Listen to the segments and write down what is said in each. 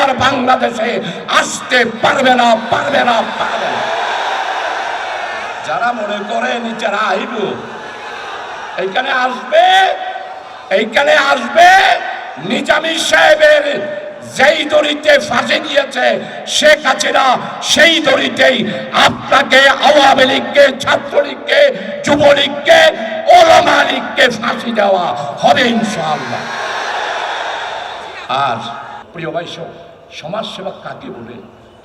আর বাংলাদেশে আসতে পারবে না পারবে না পারবে না। যারা মনে করে নিজেরা আইব, এইখানে আসবে এইখানে আসবে, নিজামী সাহেবের যেই দড়িতে ফাঁসে দিয়েছে, শেখ হাসিনা সেই দড়িতেই আপনাকে আওয়ামী লীগকে, ছাত্রলীগকে, যুবলীগকে, ওলামা লীগকে ফাঁসি দেওয়া হবে ইনশাআল্লাহ। আর প্রিয় ভাই সব সমাজসেবা কাকে বলে?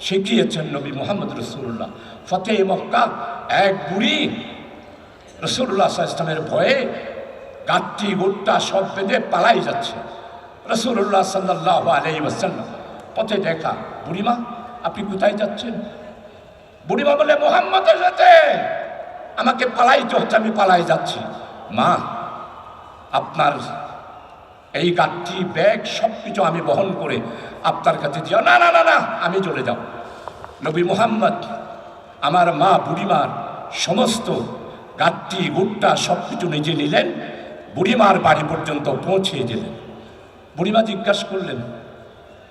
শিখিয়েছেন নবী মোহাম্মদ রসুল্লাহ ফতে মক্কা এক বুড়ি রসুল্লাহ ইসলামের ভয়ে গাঠটি গোট্টা সব বেঁধে পালাই যাচ্ছে। রসুল্লাহ সাল্লাহ আলাই ওসাল্লাম পথে দেখা, বুড়িমা, আপনি কোথায় যাচ্ছেন? বুড়িমা বলে মোহাম্মদ এসেছে আমাকে পালাইতে হচ্ছে, আমি পালাই যাচ্ছি। মা, আপনার এই গাঠটি ব্যাগ সব কিছু আমি বহন করে আপনার কাছে দিও না না না না, আমি চলে যাব। নবী মোহাম্মদ, আমার মা, বুড়িমার সমস্ত গাঠটি গুট্টা সব কিছু নিজে নিলেন, বুড়িমার বাড়ি পর্যন্ত পৌঁছে দিলেন। বুড়িমা জিজ্ঞাসা করলেন,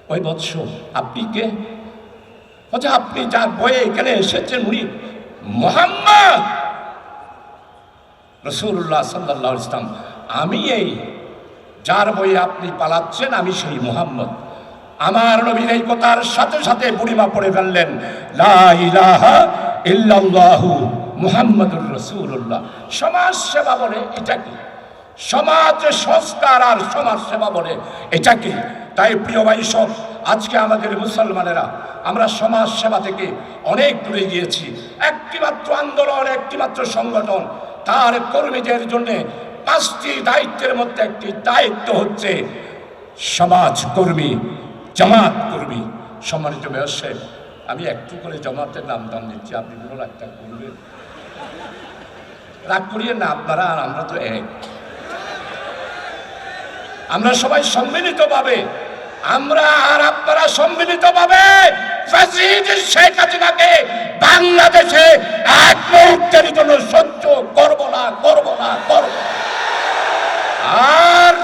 ওই বৎস, আপনি কে? বলছে, আপনি যার বয়ে এখানে এসেছেন উনি মোহাম্মদ! রসুল্লাহ সাল্লাহ ইসলাম আমি এই যার বইয়ে আপনি পালাচ্ছেন, আমি সেই মোহাম্মদ। আমার নবীর এই কথার সাথে সাথে বুড়িমা পড়ে ফেললেন সমাজ সেবা বলে, এটা কি? সমাজ সংস্কার আর সমাজ সেবা বলে, এটা কি? তাই প্রিয় ভাই সব, আজকে আমাদের মুসলমানেরা, আমরা সমাজ সেবা থেকে অনেক দূরে গিয়েছি। একটিমাত্র আন্দোলন, একটিমাত্র সংগঠন, তার কর্মীদের জন্যে পাঁচটি দায়িত্বের মধ্যে একটি দায়িত্ব হচ্ছে সমাজ কর্মী জামাত কর্মী সম্মানিত ব্যবসায় আমি একটু করে জামাতের নাম দাম দিচ্ছি, আপনি কোনো একটা করবেন? রাগ করিয়ে না, আপনারা আর আমরা তো এক। আমরা সবাই সম্মিলিত ভাবে আমরা আর আপনারা সম্মিলিত ভাবে শেখ হাসিনাকে বাংলাদেশে এক মুহূর্তের জন্য সহ্য করব না করব না করব না। আর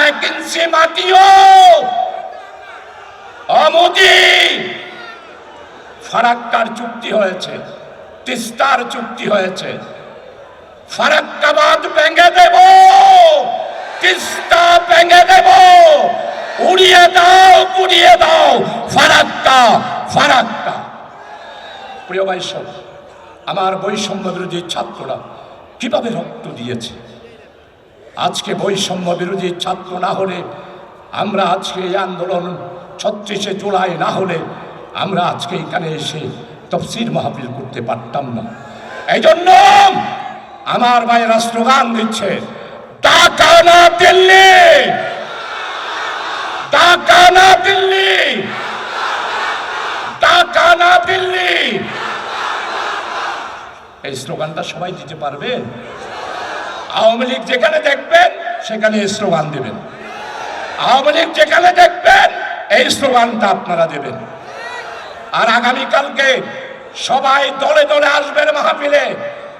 এক ইঞ্চি মাটিও অমোদি ফারাক্কার চুক্তি হয়েছে, তিস্তার চুক্তি হয়েছে। ফারাক্কাবাদ ভেঙে দেব, তিস্তা ভেঙে দেব। উড়িয়ে দাও, পুড়িয়ে দাও, ফারাক্কা ফারাক্কা। প্রিয় সব, আমার বৈষম্য বিরোধী ছাত্ররা কীভাবে রক্ত দিয়েছে? আজকে বৈষম্য বিরোধী ছাত্র না হলে, আমরা আজকে এই আন্দোলন ছত্রিশে জুলাই না হলে, আমরা আজকে এখানে এসে তফসির মাহফিল করতে পারতাম না। এই জন্য আমার ভাইয়েরা স্লোগান দিচ্ছে টাকা না দিল্লি! টাকা না দিল্লি! টাকা না দিল্লি! এই স্লোগানটা সবাই দিতে পারবেন আওয়ামী লীগ যেখানে দেখবেন, সেখানে স্লোগান দেবেন। আওয়ামী লীগ যেখানে দেখবেন, এই স্লোগানটা আপনারা দেবেন। আর আগামীকালকে সবাই দলে দলে আসবেন মাহফিলে।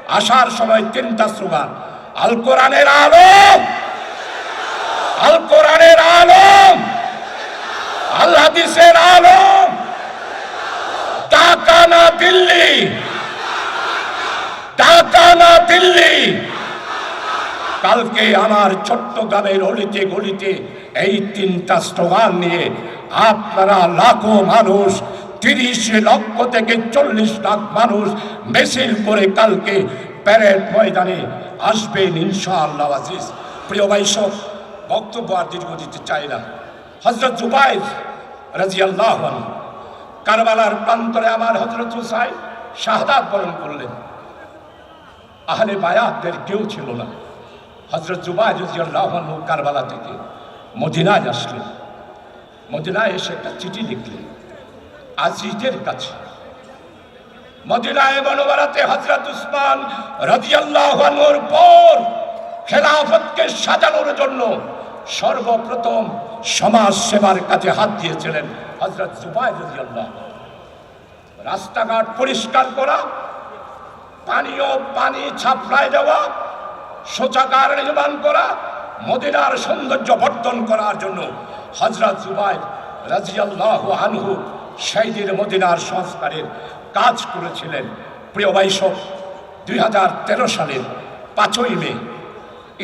আসার সময় তিনটা স্লোগান আল কোরআনের আলো আল কোরআনের আলম! আল হাদিসের আলম! টাকা না দিল্লি? টাকা না দিল্লি? কালকে আমার ছোট্ট গ্রামের অলিতে গলিতে এই তিনটা স্লোগান নিয়ে আপনারা লাখো মানুষ তিরিশ লক্ষ থেকে চল্লিশ লাখ মানুষ মিছিল করে কালকে প্যারেড ময়দানে আসবেন ইনশাআল্লাহ আজিজ। প্রিয় সব, বক্তব্য আর দীর্ঘ দিতে চাই না। হজরত জুবাইর রাজি আল্লাহ কারবালার প্রান্তরে আমার হজরত হুসাইন শাহাদাত বরণ করলেন। আহলে বায়াতদের কেউ ছিল না। হজরত জুবাই রাজিয়াল্লাহু কারবালা থেকে মদিনায় আসলেন। মদিনায় এসে একটা চিঠি লিখলেন। আজিজের কাছে। মদিনায় বনবারাতে হজরত উসমান রাজিয়াল্লাহুর পর খেলাফতকে সাজানোর জন্য সর্বপ্রথম সমাজ সেবার কাছে হাত দিয়েছিলেন হজরত জুবাই রাজিয়াল্লাহ রাস্তাঘাট পরিষ্কার করা, পানীয় পানি ছাপড়ায় দেওয়া, শৌচাগার নির্মাণ করা, মদিনার সৌন্দর্য বর্ধন করার জন্য হজরত জুবাইর রাজিয়াল্লাহ আনহু শহীদের মদিনার সংস্কারের কাজ করেছিলেন। প্রিয় বৈশব দুই হাজার সালের পাঁচই মে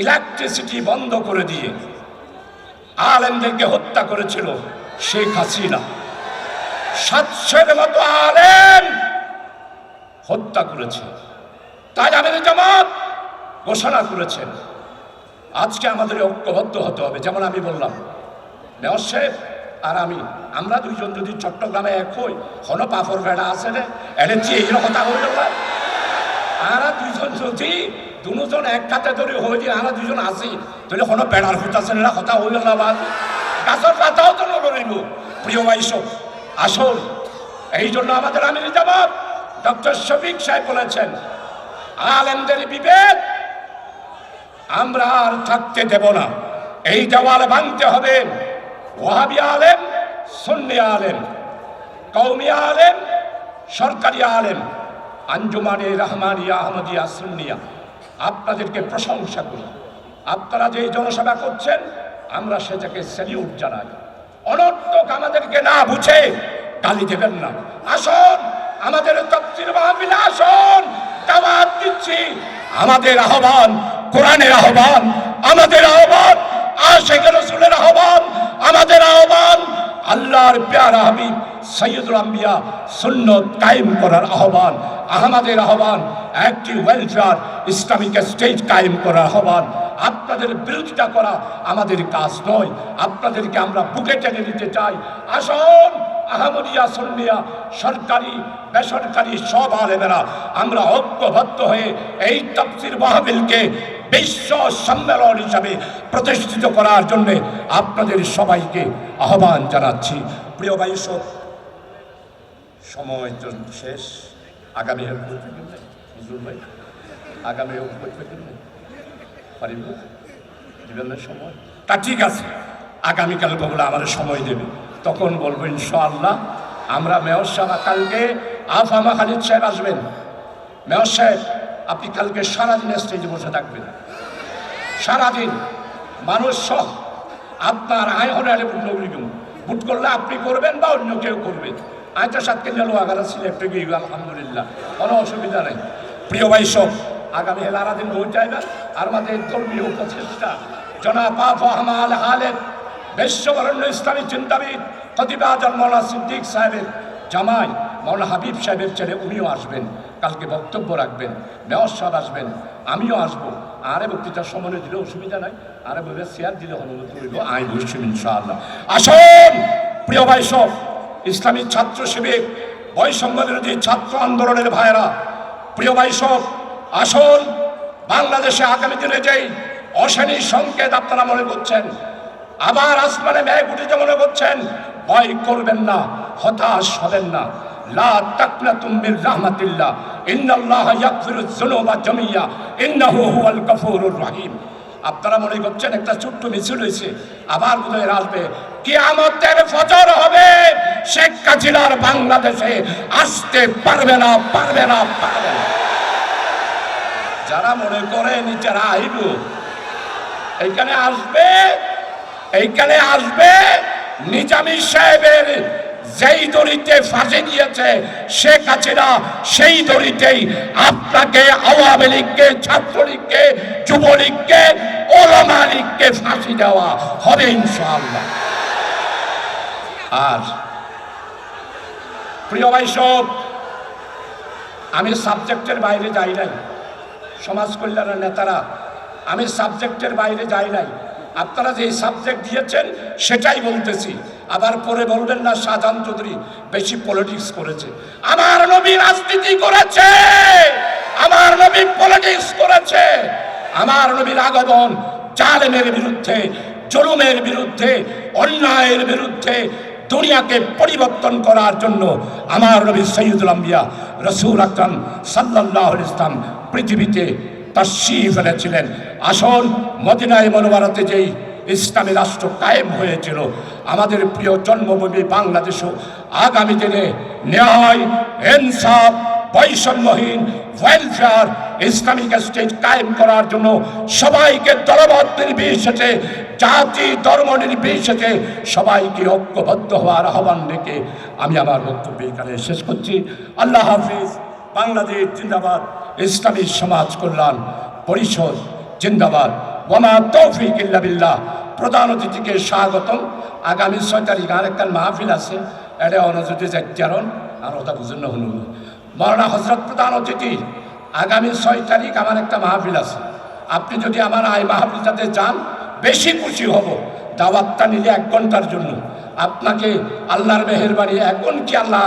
ইলেকট্রিসিটি বন্ধ করে দিয়ে আলেমদেরকে হত্যা করেছিল শেখ হাসিনা। সাতশের মতো আলেম হত্যা করেছে। তাই আমাদের জামাত ঘোষণা করেছেন। আজকে আমাদের ঐক্যবদ্ধ হতে হবে, যেমন আমি বললাম। মেয়র সাহেব আর আমি, আমরা দুইজন যদি চট্টগ্রামে এক হই, হন পাফর বেড়া আছে রে কি এইরকম কথা হইল আরা দুইজন যদি দুজন এক কাতে ধরে হয়ে যে আরা দুজন আসি তাহলে কোনো বেড়ার হইতাছে না কথা হইল না বা গাছের পাতাও তো নগরিব প্রিয় বাইসব আসল, এই জন্য আমাদের আমির জামাত, ডক্টর শফিক সাহেব বলেছেন, আলেমদের বিবেক আমরা আর থাকতে দেব না। এই দেওয়াল ভাঙতে হবে। ওয়াহাবি আলেম, সন্নি আলেম কৌমি আলেম, সরকারি আলেম, আঞ্জুমানে রহমানিয়া আহমদিয়া সুন্নিয়া, আপনাদেরকে প্রশংসা করি। আপনারা যে জনসভা করছেন, আমরা সেটাকে স্যালিউট জানাই। অনর্থক আমাদেরকে না বুঝে গালি দেবেন না। আসুন, আমাদের তফসির মাহফিলে আসুন দিচ্ছি। আমাদের আহ্বান, কোরআনের আহ্বান, আমাদের আহ্বান পেয়ারা হাবিব সৈয়দুল আম্বিয়া, সুন্নত কায়েম করার আহ্বান, আহমদের আহ্বান, একটি ওয়েলফেয়ার ইসলামিক স্টেজ কায়েম করার আহ্বান। আপনাদের বিরোধিতা করা আমাদের কাজ নয়। আপনাদেরকে আমরা বুকে টেনে নিতে চাই। আসুন, আহমদিয়া, সন্নিয়া, সরকারি, বেসরকারি সব আলেমেরা, আমরা ঐক্যবদ্ধ হয়ে এই তফসির মাহবিলকে বিশ্ব সম্মেলন হিসাবে প্রতিষ্ঠিত করার জন্যে আপনাদের সবাইকে আহ্বান জানাচ্ছি। প্রিয় বাইশক সময় শেষ। আগামী ভাই, আগামী পারিব? সময়? তা ঠিক আছে। আগামীকাল বলে আমাদের সময় দেবে। তখন বলব, ইনশাআল্লাহ, আমরা মেয়র সাহেব, কালকে আফামা খালিদ সাহেব আসবেন। মেয়র সাহেব, আপনি কালকে সারাদিন স্টেজে বসে থাকবেন। সারাদিন। মানুষ সহ আপনার আয় হলে আলে বুট নগরী বুট করলে আপনি করবেন বা অন্য কেউ করবেন আয়টা সাতকে গেল আগারা সিলেক্ট গিয়ে আলহামদুলিল্লাহ। কোনো অসুবিধা নেই। প্রিয় ভাই সব, আগামী হেলারা দিন বই যাইবেন আর আমাদের ধর্মীয় প্রচেষ্টা জনাব আহমাল হালেদ বিশ্ববরণ্য ইসলামী চিন্তাবিদ প্রতিভা মৌলা সিদ্দিক সাহেবের জামাই মৌলা হাবিব সাহেবের ছেলে, উনিও আসবেন। কালকে বক্তব্য রাখবেন, মেয়র সাহেব আসবেন, আমিও আসব। আরে বক্তৃতার সময় দিলে অসুবিধা নাই। আরে বলে শেয়ার দিলে অনুমতি করিব আই বসছি ইনশাআল্লাহ। আসুন, প্রিয় ভাই সব, ইসলামী ছাত্র শিবির বৈষম্য বিরোধী ছাত্র আন্দোলনের ভাইয়েরা, প্রিয় ভাই সব, আসুন, বাংলাদেশে আগামী দিনে যেই অশানী সংকেত আপনারা মনে করছেন, আবার আসমানে মেঘ উঠেছে মনে করছেন, ভয় করবেন না, হতাশ হবেন না। লা আপনারা মনে করছেন একটা ছোট্ট মিছিল হয়েছে, আবার বোধহয় আসবে। কিয়ামতের ফজর হবে, শেখ হাসিনার বাংলাদেশে আসতে পারবে না পারবে না পারবে না। যারা মনে করে নিচেরা আইব এইখানে আসবে এইখানে আসবে নিজামী সাহেবের যেই দড়িতে ফাঁসে দিয়েছে শেখ হাসিনা সেই দড়িতেই আপনাকে, আওয়ামী লীগকে, ছাত্রলীগকে, যুবলীগকে ওলামা লীগকে ফাঁসি দেওয়া হবে ইনশাআল্লাহ। আর প্রিয় ভাই সব, আমি সাবজেক্টের বাইরে যাই নাই। সমাজ কল্যাণের নেতারা, আমি সাবজেক্টের বাইরে যাই নাই। আপনারা যে সাবজেক্ট দিয়েছেন, সেটাই বলতেছি। আবার পরে বলবেন না, শাহজাহান চৌধুরী বেশি পলিটিক্স করেছে। আমার নবী রাজনীতি করেছে! আমার নবী পলিটিক্স করেছে! আমার নবীর আগমন জালেমের বিরুদ্ধে, জুলুমের বিরুদ্ধে, অন্যায়ের বিরুদ্ধে, দুনিয়াকে পরিবর্তন করার জন্য আমার নবী সৈয়দুল আম্বিয়া রসুল আকরাম সাল্লাহ ইসলাম পৃথিবীতে তশিফ এনেছিলেন আসল মদিনায় মনোবারাতে যেই ইসলামী রাষ্ট্র কায়েম হয়েছিল, আমাদের প্রিয় জন্মভূমি বাংলাদেশও আগামী দিনে ন্যায়, ইনসাফ, বৈষম্যহীন ওয়েলফেয়ার ইসলামিক স্টেট কায়েম করার জন্য সবাইকে দলবদ্ধ নির্বিশেষে, জাতি, ধর্ম নির্বিশেষে সবাইকে ঐক্যবদ্ধ হওয়ার আহ্বান রেখে আমি আমার বক্তব্য এখানে শেষ করছি। আল্লাহ হাফিজ। বাংলাদেশ জিন্দাবাদ, ইসলামী সমাজ কল্যাণ পরিষদ জিন্দাবাদ। ওমা তৌফিক ইল্লা বিল্লাহ। প্রধান অতিথিকে স্বাগতম। আগামী ছয় তারিখ আর একটা মাহফিল আছে। এটা অনুযায়ী যাত্যারণ আর ওটা বুঝুন শুনুন মরানা হজরত প্রধান অতিথি, আগামী ছয় তারিখ আমার একটা মাহফিল আছে। আপনি যদি আমার আই মাহফিল মাহফিলটাতে যান, বেশি খুশি হব। দাওয়াতটা নিলে এক ঘণ্টার জন্য। আপনাকে আল্লাহর মেহেরবানি এখন কি আল্লাহ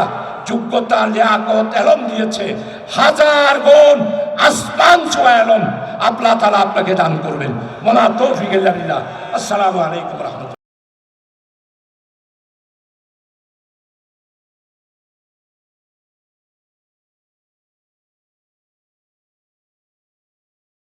যোগ্যতা লিয়াকত এলম দিয়েছে। হাজার গুণ আসমান ছোঁয়া এলম। আল্লাহ তালা আপনাকে দান করবেন। মনা তৌফিক আসসালামু আলাইকুম রহমতুল্লাহ।